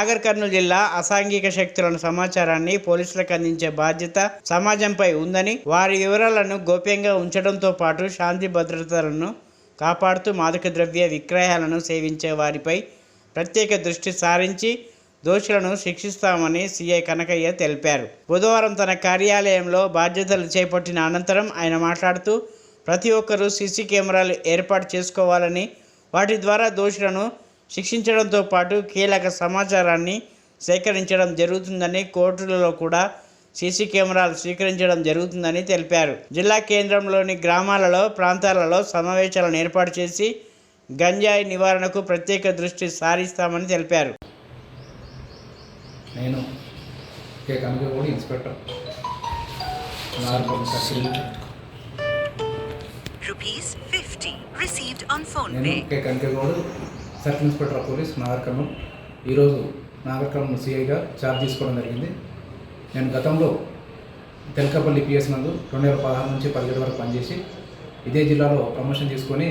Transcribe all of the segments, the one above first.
నాగర్ కర్నూలు జిల్లా అసాంఘిక శక్తులను సమాచారాన్ని పోలీసులకు అందించే బాధ్యత సమాజంపై ఉందని వారి వివరాలను గోప్యంగా ఉంచడంతో పాటు శాంతి భద్రతలను కాపాడుతూ మాదక ద్రవ్య విక్రయాలను సేవించే వారిపై ప్రత్యేక దృష్టి సారించి దోషులను శిక్షిస్తామని సీఐ కనకయ్య తెలిపారు. బుధవారం తన కార్యాలయంలో బాధ్యతలు చేపట్టిన అనంతరం ఆయన మాట్లాడుతూ ప్రతి ఒక్కరూ సీసీ కెమెరాలు ఏర్పాటు చేసుకోవాలని వాటి ద్వారా దోషులను శిక్షించడంతో పాటు కీలక సమాచారాన్ని సేకరించడం జరుగుతుందని కోర్టులలో కూడా సీసీ కెమెరాలు స్వీకరించడం జరుగుతుందని తెలిపారు. జిల్లా కేంద్రంలోని గ్రామాలలో ప్రాంతాలలో సమావేశాలను ఏర్పాటు చేసి గంజాయి నివారణకు ప్రత్యేక దృష్టి సారిస్తామని తెలిపారు. నేను K inspector. Nagarkurnool circle rupees 50 received on phone నేను pay. K Kanakagoud circle inspector of police Nagarkurnool ఈరోజు నాగర్కర్నూలు సిఐగా ఛార్జ్ తీసుకోవడం జరిగింది. నేను గతంలో తెలకపల్లి పిఎస్ నందు రెండు వేల పదహారు నుంచి పదిహేడు వరకు పనిచేసి ఇదే జిల్లాలో ప్రమోషన్ తీసుకొని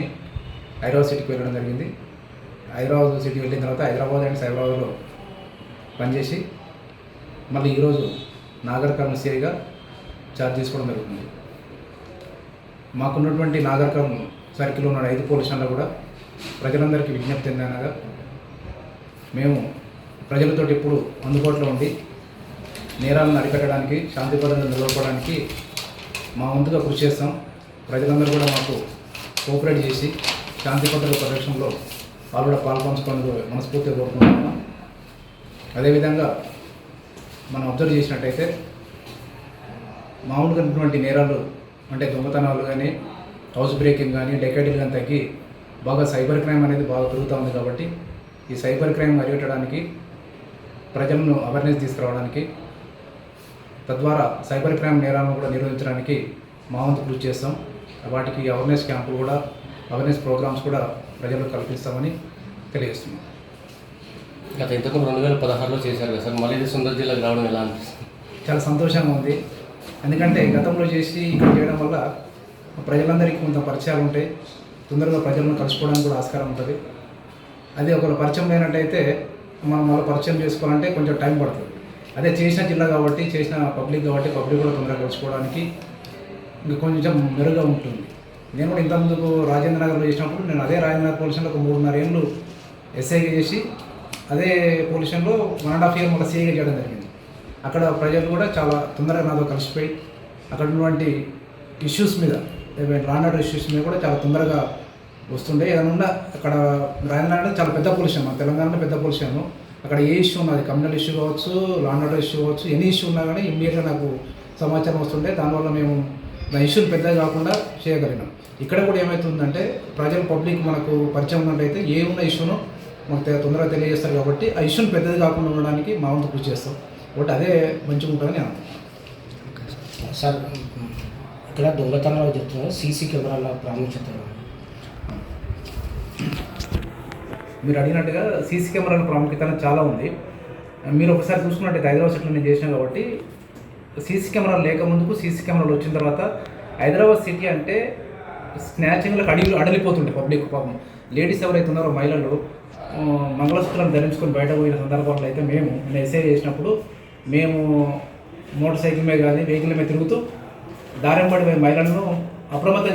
హైదరాబాద్ సిటీకి వెళ్ళడం జరిగింది. హైదరాబాద్ సిటీకి వెళ్ళిన తర్వాత హైదరాబాద్ అండ్ సైబరాబాద్లో పనిచేసి మళ్ళీ ఈరోజు నాగర్ సీఐగా సిఐగా ఛార్జ్ తీసుకోవడం జరుగుతుంది. మాకున్నటువంటి నాగర్ కర్నూలు సర్కిల్ ఉన్న ఐదు పోలీస్ స్టేషన్లో కూడా ప్రజలందరికీ విజ్ఞప్తి ఏందనగా మేము ప్రజలతో ఎప్పుడు అందుబాటులో ఉండి నేరాలను అరికట్టడానికి శాంతి భద్రతను నిలబడడానికి మా వంతుగా కృషి చేస్తాం. ప్రజలందరూ కూడా మాకు కోఆపరేట్ చేసి శాంతి భద్రత పరిరక్షణలో వాళ్ళు కూడా పాల్పంచుకోవడానికి మనస్ఫూర్తిగా కోరుకుంటున్నాం. అదేవిధంగా మనం అబ్జర్వ్ చేసినట్టయితే మామూలుగా ఉన్నటువంటి నేరాలు అంటే దొంగతనాలు కానీ హౌస్ బ్రేకింగ్ కానీ డెకేడీలు కానీ తగ్గి బాగా సైబర్ క్రైమ్ అనేది బాగా పెరుగుతూ ఉంది కాబట్టి ఈ సైబర్ క్రైమ్ అరికట్టడానికి ప్రజలను అవేర్నెస్ తీసుకురావడానికి తద్వారా సైబర్ క్రైమ్ నేరాలను కూడా నిర్వహించడానికి మా వంతు కృషి చేస్తాం. వాటికి అవేర్నెస్ క్యాంపులు కూడా అవేర్నెస్ ప్రోగ్రామ్స్ కూడా ప్రజలకు కల్పిస్తామని తెలియజేస్తున్నాం. గత ఇంతకు రెండు వేల పదహారులో చేశారు కదా సార్. మళ్ళీ సుందర్ జిల్లాకు రావడం ఎలా అనిపిస్తుంది? చాలా సంతోషంగా ఉంది. ఎందుకంటే గతంలో చేసి ఇక్కడ చేయడం వల్ల ప్రజలందరికీ కొంత పరిచయాలు ఉంటాయి. తొందరగా ప్రజలను కలుసుకోవడానికి కూడా ఆస్కారం ఉంటుంది. అదే ఒకవేళ పరిచయం లేనట్టయితే మనం మళ్ళీ పరిచయం చేసుకోవాలంటే కొంచెం టైం పడుతుంది. అదే చేసిన జిల్లా కాబట్టి చేసిన పబ్లిక్ కాబట్టి పబ్లిక్ కూడా తొందరగా కలుసుకోవడానికి ఇంకా కొంచెం మెరుగ్గా ఉంటుంది. నేను కూడా ఇంతకుముందుకు రాజేంద్ర నగర్లో చేసినప్పుడు నేను అదే రాజేంద్ర నగర్ పొల్యూషన్లో ఒక మూడున్నర ఏళ్ళు ఎస్ఐగా చేసి అదే పొల్యూషన్లో వన్ అండ్ హాఫ్ ఇయర్ మళ్ళీ సీఏగా చేయడం జరిగింది. అక్కడ ప్రజలు కూడా చాలా తొందరగా నాతో కలిసిపోయి అక్కడ ఉన్నటువంటి ఇష్యూస్ మీద రానాడు రిజిస్ట్రేషన్ మీద కూడా చాలా తొందరగా వస్తుండే. ఏదన్నా అక్కడ రాజేంద్ర చాలా పెద్ద పొల్యూషన్ మన తెలంగాణలో పెద్ద పొల్యూషన్ అక్కడ ఏ ఇష్యూ ఉన్నది కమ్యూనల్ ఇష్యూ కావచ్చు లాండర్ ఇష్యూ కావచ్చు ఎన్ని ఇష్యూ ఉన్నా కానీ ఇమ్మీడియట్గా నాకు సమాచారం వస్తుండే. దానివల్ల మేము నా ఇష్యూలు పెద్దగా కాకుండా చేయగలిగినాం ఇక్కడ కూడా ఏమవుతుందంటే ప్రజలు పబ్లిక్ మనకు పరిచయం ఉన్నట్టయితే ఏ ఉన్న ఇష్యూను మనకు తొందరగా తెలియజేస్తారు కాబట్టి ఆ ఇష్యూని పెద్దది కాకుండా ఉండడానికి మా వంతు కృషి చేస్తాం. కాబట్టి అదే మంచిగా ఉంటుందని నేను సార్ ఇక్కడ దొంగతనాలు చెప్తున్నారు సీసీ కెమెరాల ప్రాముఖ్యత మీరు అడిగినట్టుగా సీసీ కెమెరాల ప్రాముఖ్యత చాలా ఉంది. మీరు ఒకసారి చూసుకున్నట్టయితే హైదరాబాద్ సిటీలో నేను చేసిన కాబట్టి సీసీ కెమెరాలు లేక ముందుకు సీసీ కెమెరాలు వచ్చిన తర్వాత హైదరాబాద్ సిటీ అంటే స్నాచింగ్లకు అడిగి అడలిపోతుంటాయి పబ్లిక్ పాపం. లేడీస్ ఎవరైతే ఉన్నారో మహిళలు ఆ, ధరించుకొని బయట పోయిన సందర్భంలో అయితే మేము నేను ఎస్ఏ చేసినప్పుడు మేము మోటార్ సైకిల్ మీద కానీ వెహికల్ మీద తిరుగుతూ దారింపడి మహిళలను అప్రమత్తం